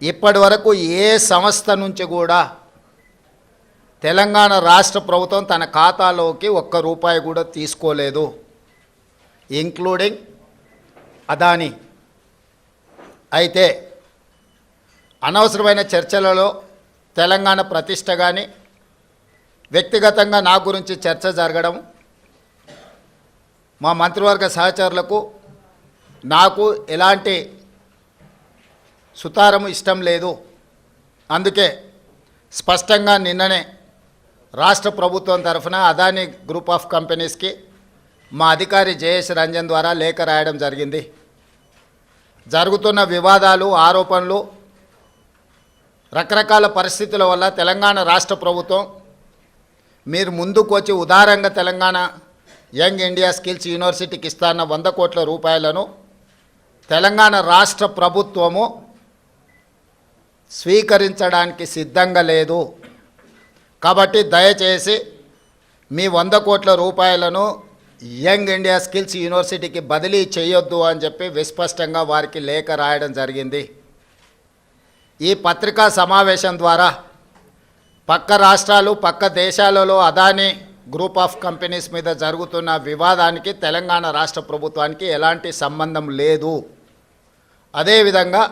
ఇప్పటి వరకు ఏ సంస్థ నుంచి కూడా తెలంగాణ రాష్ట్ర ప్రభుత్వం తన ఖాతాలోకి ఒక్క రూపాయి కూడా తీసుకోలేదు ఇంక్లూడింగ్ అదాని అయితే అనవసరమైన చర్చలలో తెలంగాణ ప్రతిష్ట కానీ వ్యక్తిగతంగా నా గురించి చర్చ జరగడం మా మంత్రివర్గ సహచరులకు నాకు ఎలాంటి సుతారము ఇష్టం లేదు. అందుకే స్పష్టంగా నిన్ననే రాష్ట్ర ప్రభుత్వం తరఫున అదాని గ్రూప్ ఆఫ్ కంపెనీస్కి మా అధికారి జయేష్ రంజన్ ద్వారా లేఖ రాయడం జరిగింది. జరుగుతున్న వివాదాలు ఆరోపణలు రకరకాల పరిస్థితుల వల్ల తెలంగాణ రాష్ట్ర ప్రభుత్వం మీరు ముందుకు వచ్చి ఉదారంగా తెలంగాణ యంగ్ ఇండియా స్కిల్స్ యూనివర్సిటీకి ఇస్తాన్న వంద కోట్ల రూపాయలను తెలంగాణ రాష్ట్ర ప్రభుత్వము స్వీకరించడానికి సిద్ధంగా లేదు. కాబట్టి దయచేసి మీ వంద కోట్ల రూపాయలను యంగ్ ఇండియా స్కిల్స్ యూనివర్సిటీకి బదిలీ చేయొద్దు అని చెప్పి విస్పష్టంగా వారికి లేఖ రాయడం జరిగింది. ఈ పత్రికా సమావేశం ద్వారా పక్క రాష్ట్రాలు పక్క దేశాలలో అదానీ గ్రూప్ ఆఫ్ కంపెనీస్ మీద జరుగుతున్న వివాదానికి తెలంగాణ రాష్ట్ర ప్రభుత్వానికి ఎలాంటి సంబంధం లేదు. అదేవిధంగా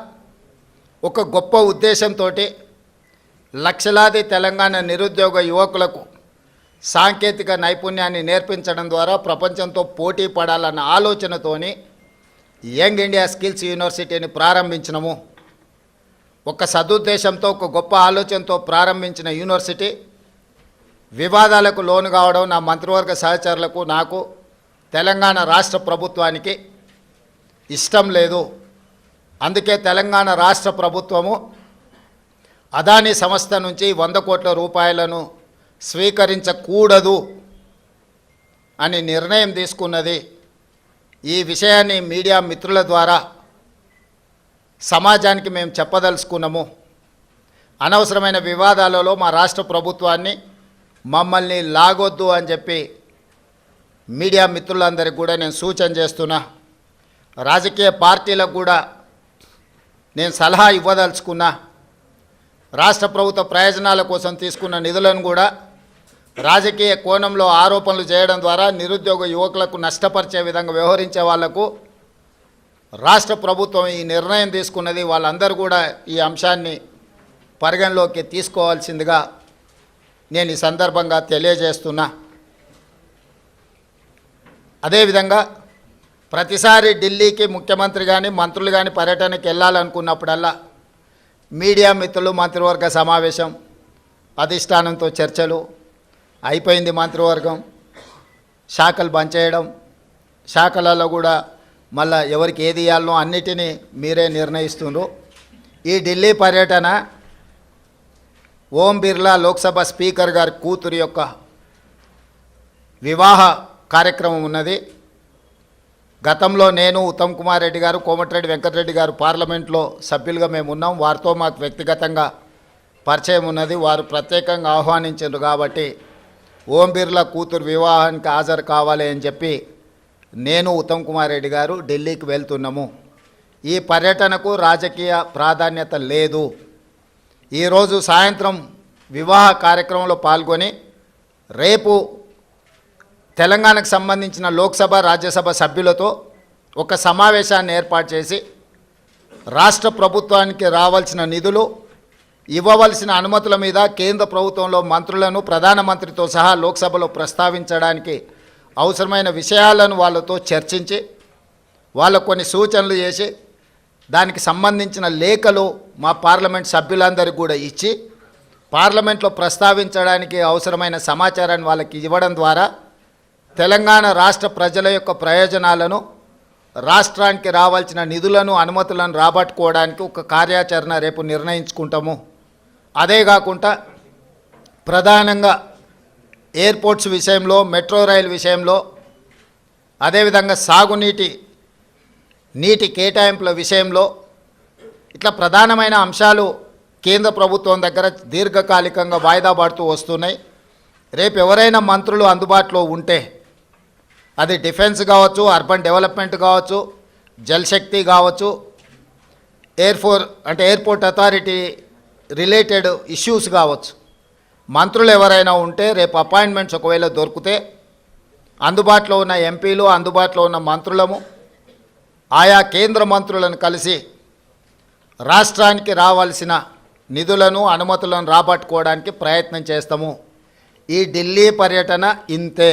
ఒక గొప్ప ఉద్దేశంతో లక్షలాది తెలంగాణ నిరుద్యోగ యువకులకు సాంకేతిక నైపుణ్యాన్ని నేర్పించడం ద్వారా ప్రపంచంతో పోటీ పడాలన్న ఆలోచనతోని యంగ్ ఇండియా స్కిల్స్ యూనివర్సిటీని ప్రారంభించినము. ఒక సదుద్దేశంతో ఒక గొప్ప ఆలోచనతో ప్రారంభించిన యూనివర్సిటీ వివాదాలకు లోను కావడం నా మంత్రివర్గ సహచరులకు నాకు తెలంగాణ రాష్ట్ర ప్రభుత్వానికి ఇష్టం లేదు. అందుకే తెలంగాణ రాష్ట్ర ప్రభుత్వము అదాని సంస్థ నుంచి వంద కోట్ల రూపాయలను స్వీకరించకూడదు అని నిర్ణయం తీసుకున్నది ఈ విషయాన్ని మీడియా మిత్రుల ద్వారా సమాజానికి మేము చెప్పదలుచుకున్నాము. అనవసరమైన వివాదాలలో మా రాష్ట్ర ప్రభుత్వాన్ని మమ్మల్ని లాగొద్దు అని చెప్పి మీడియా మిత్రులందరికీ కూడా నేను సూచన చేస్తున్నా. రాజకీయ పార్టీలకు కూడా నేను సలహా ఇవ్వదలుచుకున్నా. రాష్ట్ర ప్రభుత్వ ప్రయోజనాల కోసం తీసుకున్న నిధులను కూడా రాజకీయ కోణంలో ఆరోపణలు చేయడం ద్వారా నిరుద్యోగ యువకులకు నష్టపరిచే విధంగా వ్యవహరించే వాళ్ళకు రాష్ట్ర ప్రభుత్వం ఈ నిర్ణయం తీసుకున్నది. వాళ్ళందరూ కూడా ఈ అంశాన్ని పరిగణలోకి తీసుకోవాల్సిందిగా నేను ఈ సందర్భంగా తెలియజేస్తున్నా. అదేవిధంగా ప్రతిసారి ఢిల్లీకి ముఖ్యమంత్రి కానీ మంత్రులు కానీ పర్యటనకి వెళ్ళాలనుకున్నప్పుడల్లా మీడియా మిత్రులు మంత్రివర్గ సమావేశం అధిష్టానంతో చర్చలు అయిపోయింది మంత్రివర్గం శాఖలు బంద్ చేయడం శాఖలలో కూడా మళ్ళా ఎవరికి ఏది ఇవ్వాలనో అన్నిటినీ మీరే నిర్ణయిస్తుండ్రు. ఈ ఢిల్లీ పర్యటన ఓం బిర్లా లోక్సభ స్పీకర్ గారి కూతురు యొక్క వివాహ కార్యక్రమం ఉన్నది. గతంలో నేను ఉత్తమ్ కుమార్ రెడ్డి గారు కోమటిరెడ్డి వెంకటరెడ్డి గారు పార్లమెంట్లో సభ్యులుగా మేము ఉన్నాం. వారితో మాకు వ్యక్తిగతంగా పరిచయం ఉన్నది. వారు ప్రత్యేకంగా ఆహ్వానించారు కాబట్టి ఓం బిర్లా కూతురు వివాహానికి హాజరు కావాలి అని చెప్పి నేను ఉత్తమ్ కుమార్ రెడ్డి గారు ఢిల్లీకి వెళ్తున్నాము. ఈ పర్యటనకు రాజకీయ ప్రాధాన్యత లేదు. ఈరోజు సాయంత్రం వివాహ కార్యక్రమంలో పాల్గొని రేపు తెలంగాణకు సంబంధించిన లోక్సభ రాజ్యసభ సభ్యులతో ఒక సమావేశాన్ని ఏర్పాటు చేసి రాష్ట్ర ప్రభుత్వానికి రావాల్సిన నిధులు ఇవ్వవలసిన అనుమతుల మీద కేంద్ర ప్రభుత్వంలో మంత్రులను ప్రధానమంత్రితో సహా లోక్సభలో ప్రస్తావించడానికి అవసరమైన విషయాలను వాళ్ళతో చర్చించి వాళ్ళకు కొన్ని సూచనలు చేసి దానికి సంబంధించిన లేఖలు మా పార్లమెంట్ సభ్యులందరికీ కూడా ఇచ్చి పార్లమెంట్లో ప్రస్తావించడానికి అవసరమైన సమాచారాన్ని వాళ్ళకి ఇవ్వడం ద్వారా తెలంగాణ రాష్ట్ర ప్రజల యొక్క ప్రయోజనాలను రాష్ట్రానికి రావాల్సిన నిధులను అనుమతులను రాబట్టుకోవడానికి ఒక కార్యాచరణ రేపు నిర్ణయించుకుంటాము. అదే కాకుండా ప్రధానంగా ఎయిర్పోర్ట్స్ విషయంలో మెట్రో రైల్ విషయంలో అదేవిధంగా సాగునీటి నీటి కేటాయింపుల విషయంలో ఇట్లా ప్రధానమైన అంశాలు కేంద్ర ప్రభుత్వం దగ్గర దీర్ఘకాలికంగా వాయిదా పడుతూ వస్తున్నాయి. రేపు ఎవరైనా మంత్రులు అందుబాటులో ఉంటే అది డిఫెన్స్ కావచ్చు అర్బన్ డెవలప్మెంట్ కావచ్చు జలశక్తి కావచ్చు ఎయిర్ ఫోర్ అంటే ఎయిర్పోర్ట్ అథారిటీ రిలేటెడ్ ఇష్యూస్ కావచ్చు. మంత్రులు ఎవరైనా ఉంటే రేపు అపాయింట్మెంట్స్ ఒకవేళ దొరికితే అందుబాటులో ఉన్న ఎంపీలు అందుబాటులో ఉన్న మంత్రులము ఆయా కేంద్ర మంత్రులను కలిసి రాష్ట్రానికి రావాల్సిన నిధులను అనుమతులను రాబట్టుకోవడానికి ప్రయత్నం చేస్తాము. ఈ ఢిల్లీ పర్యటన ఇంతే.